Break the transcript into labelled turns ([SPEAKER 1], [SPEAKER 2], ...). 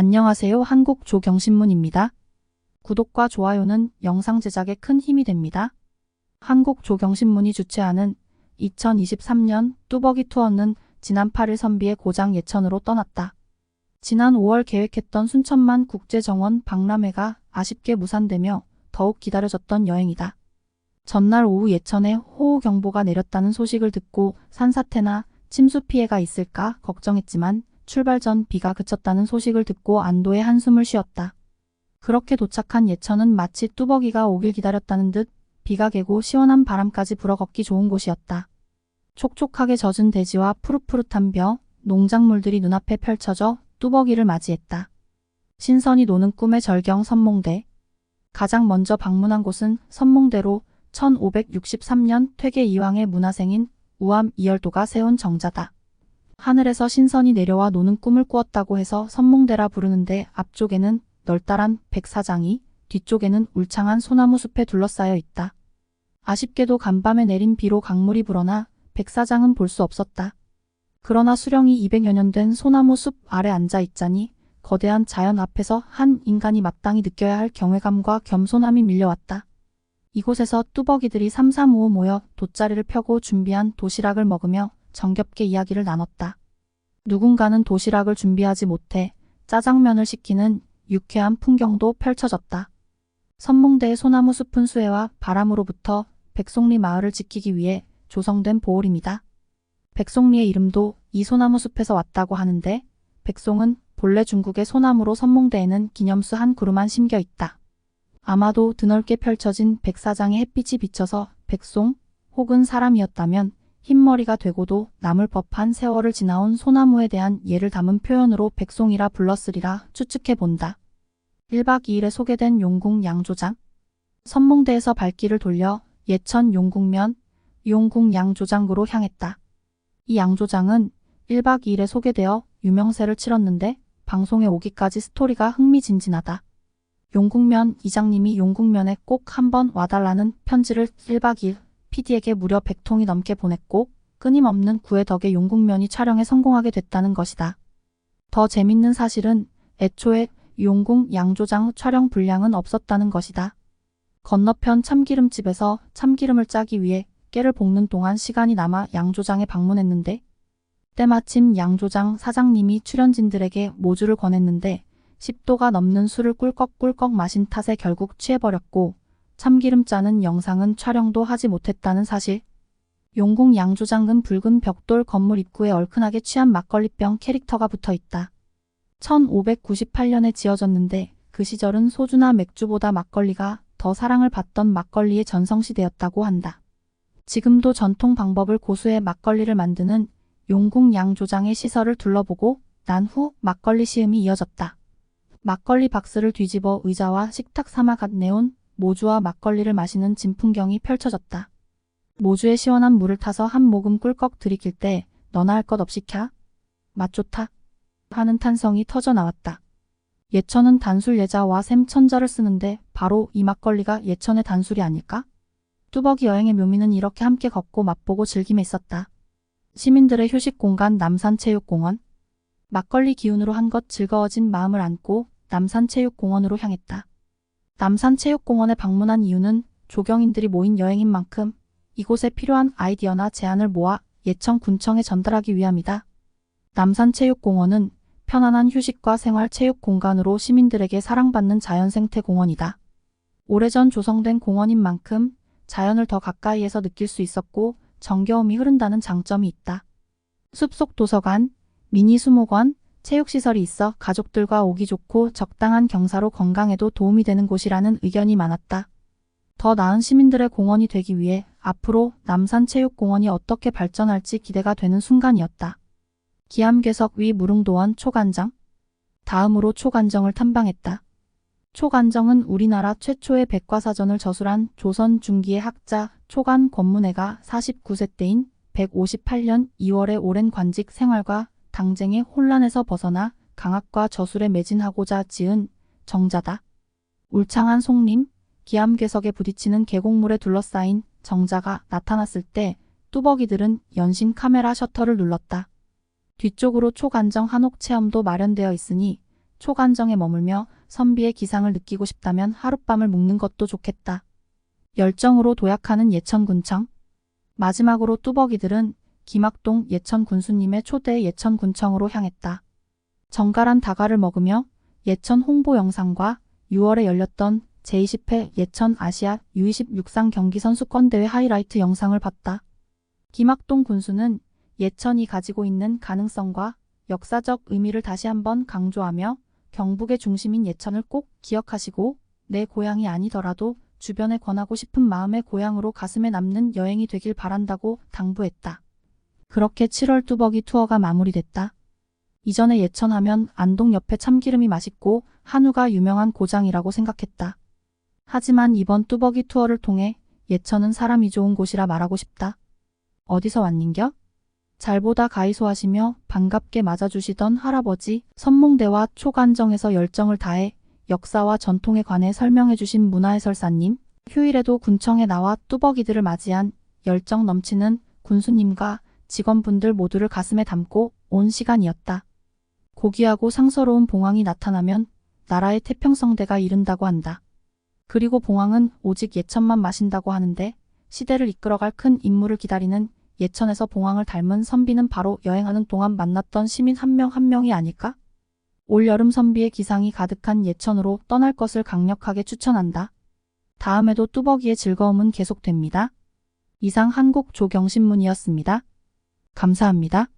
[SPEAKER 1] 안녕하세요. 한국 조경신문입니다. 구독과 좋아요는 영상 제작에 큰 힘이 됩니다. 한국 조경신문이 주최하는 2023년 뚜벅이 투어는 지난 8일 선비의 고장 예천으로 떠났다. 지난 5월 계획했던 순천만 국제정원 박람회가 아쉽게 무산되며 더욱 기다려졌던 여행이다. 전날 오후 예천에 호우경보가 내렸다는 소식을 듣고 산사태나 침수 피해가 있을까 걱정했지만 출발 전 비가 그쳤다는 소식을 듣고 안도의 한숨을 쉬었다. 그렇게 도착한 예천은 마치 뚜벅이가 오길 기다렸다는 듯 비가 개고 시원한 바람까지 불어 걷기 좋은 곳이었다. 촉촉하게 젖은 대지와 푸릇푸릇한 벼, 농작물들이 눈앞에 펼쳐져 뚜벅이를 맞이했다. 신선이 노는 꿈의 절경 선몽대. 가장 먼저 방문한 곳은 선몽대로 1563년 퇴계 이황의 문화생인 우암 이열도가 세운 정자다. 하늘에서 신선이 내려와 노는 꿈을 꾸었다고 해서 선몽대라 부르는데 앞쪽에는 널따란 백사장이 뒤쪽에는 울창한 소나무 숲에 둘러싸여 있다. 아쉽게도 간밤에 내린 비로 강물이 불어나 백사장은 볼 수 없었다. 그러나 수령이 200여 년 된 소나무 숲 아래 앉아 있자니 거대한 자연 앞에서 한 인간이 마땅히 느껴야 할 경외감과 겸손함이 밀려왔다. 이곳에서 뚜벅이들이 삼삼오오 모여 돗자리를 펴고 준비한 도시락을 먹으며 정겹게 이야기를 나눴다. 누군가는 도시락을 준비하지 못해 짜장면을 시키는 유쾌한 풍경도 펼쳐졌다. 선몽대의 소나무 숲은 수해와 바람으로부터 백송리 마을을 지키기 위해 조성된 보홀입니다. 백송리의 이름도 이 소나무 숲에서 왔다고 하는데 백송은 본래 중국의 소나무로 선몽대에는 기념수 한 그루만 심겨 있다. 아마도 드넓게 펼쳐진 백사장의 햇빛이 비쳐서 백송 혹은 사람이었다면 흰머리가 되고도 남을 법한 세월을 지나온 소나무에 대한 예를 담은 표현으로 백송이라 불렀으리라 추측해 본다. 1박 2일에 소개된 용궁 양조장. 선몽대에서 발길을 돌려 예천 용궁면 용궁 양조장구로 향했다. 이 양조장은 1박 2일에 소개되어 유명세를 치렀는데 방송에 오기까지 스토리가 흥미진진하다. 용궁면 이장님이 용궁면에 꼭 한번 와달라는 편지를 1박 2일 PD에게 무려 100통이 넘게 보냈고 끊임없는 구애 덕에 용궁면이 촬영에 성공하게 됐다는 것이다. 더 재밌는 사실은 애초에 용궁 양조장 촬영 분량은 없었다는 것이다. 건너편 참기름집에서 참기름을 짜기 위해 깨를 볶는 동안 시간이 남아 양조장에 방문했는데 때마침 양조장 사장님이 출연진들에게 모주를 권했는데 10도가 넘는 술을 꿀꺽꿀꺽 마신 탓에 결국 취해버렸고 참기름 짜는 영상은 촬영도 하지 못했다는 사실. 용궁 양조장은 붉은 벽돌 건물 입구에 얼큰하게 취한 막걸리병 캐릭터가 붙어 있다. 1598년에 지어졌는데 그 시절은 소주나 맥주보다 막걸리가 더 사랑을 받던 막걸리의 전성시대였다고 한다. 지금도 전통 방법을 고수해 막걸리를 만드는 용궁 양조장의 시설을 둘러보고 난 후 막걸리 시음이 이어졌다. 막걸리 박스를 뒤집어 의자와 식탁 삼아 갓 내온 모주와 막걸리를 마시는 진풍경이 펼쳐졌다. 모주에 시원한 물을 타서 한 모금 꿀꺽 들이킬 때 너나 할 것 없이 캬? 맛 좋다. 하는 탄성이 터져 나왔다. 예천은 단술 예자와 샘 천자를 쓰는데 바로 이 막걸리가 예천의 단술이 아닐까? 뚜벅이 여행의 묘미는 이렇게 함께 걷고 맛보고 즐김에 있었다. 시민들의 휴식 공간 남산체육공원. 막걸리 기운으로 한껏 즐거워진 마음을 안고 남산체육공원으로 향했다. 남산체육공원에 방문한 이유는 조경인들이 모인 여행인 만큼 이곳에 필요한 아이디어나 제안을 모아 예천 군청에 전달하기 위함이다. 남산체육공원은 편안한 휴식과 생활 체육 공간으로 시민들에게 사랑받는 자연생태 공원이다. 오래전 조성된 공원인 만큼 자연을 더 가까이에서 느낄 수 있었고 정겨움이 흐른다는 장점이 있다. 숲속 도서관, 미니 수목원, 체육시설이 있어 가족들과 오기 좋고 적당한 경사로 건강에도 도움이 되는 곳이라는 의견이 많았다. 더 나은 시민들의 공원이 되기 위해 앞으로 남산체육공원이 어떻게 발전할지 기대가 되는 순간이었다. 기암괴석 위 무릉도원 초간정. 다음으로 초간정을 탐방했다. 초간정은 우리나라 최초의 백과사전을 저술한 조선 중기의 학자 초간 권문회가 49세 때인 158년 2월에 오랜 관직 생활과 당쟁의 혼란에서 벗어나 강학과 저술에 매진하고자 지은 정자다. 울창한 송림, 기암괴석에 부딪히는 계곡물에 둘러싸인 정자가 나타났을 때 뚜벅이들은 연신 카메라 셔터를 눌렀다. 뒤쪽으로 초간정 한옥 체험도 마련되어 있으니 초간정에 머물며 선비의 기상을 느끼고 싶다면 하룻밤을 묵는 것도 좋겠다. 열정으로 도약하는 예천군청. 마지막으로 뚜벅이들은 김학동 예천 군수님의 초대의 예천 군청으로 향했다. 정갈한 다가를 먹으며 예천 홍보 영상과 6월에 열렸던 제20회 예천 아시아 U20 육상 경기 선수권 대회 하이라이트 영상을 봤다. 김학동 군수는 예천이 가지고 있는 가능성과 역사적 의미를 다시 한번 강조하며 경북의 중심인 예천을 꼭 기억하시고 내 고향이 아니더라도 주변에 권하고 싶은 마음의 고향으로 가슴에 남는 여행이 되길 바란다고 당부했다. 그렇게 7월 뚜벅이 투어가 마무리됐다. 이전에 예천하면 안동 옆에 참기름이 맛있고 한우가 유명한 고장이라고 생각했다. 하지만 이번 뚜벅이 투어를 통해 예천은 사람이 좋은 곳이라 말하고 싶다. 어디서 왔nin겨? 잘 보다 가이소하시며 반갑게 맞아주시던 할아버지 선몽대와 초간정에서 열정을 다해 역사와 전통에 관해 설명해주신 문화해설사님, 휴일에도 군청에 나와 뚜벅이들을 맞이한 열정 넘치는 군수님과 직원분들 모두를 가슴에 담고 온 시간이었다. 고귀하고 상서로운 봉황이 나타나면 나라의 태평성대가 이른다고 한다. 그리고 봉황은 오직 예천만 마신다고 하는데 시대를 이끌어갈 큰 인물을 기다리는 예천에서 봉황을 닮은 선비는 바로 여행하는 동안 만났던 시민 한 명한 명이 아닐까? 올여름 선비의 기상이 가득한 예천으로 떠날 것을 강력하게 추천한다. 다음에도 뚜벅이의 즐거움은 계속됩니다. 이상 한국 조경신문이었습니다. 감사합니다.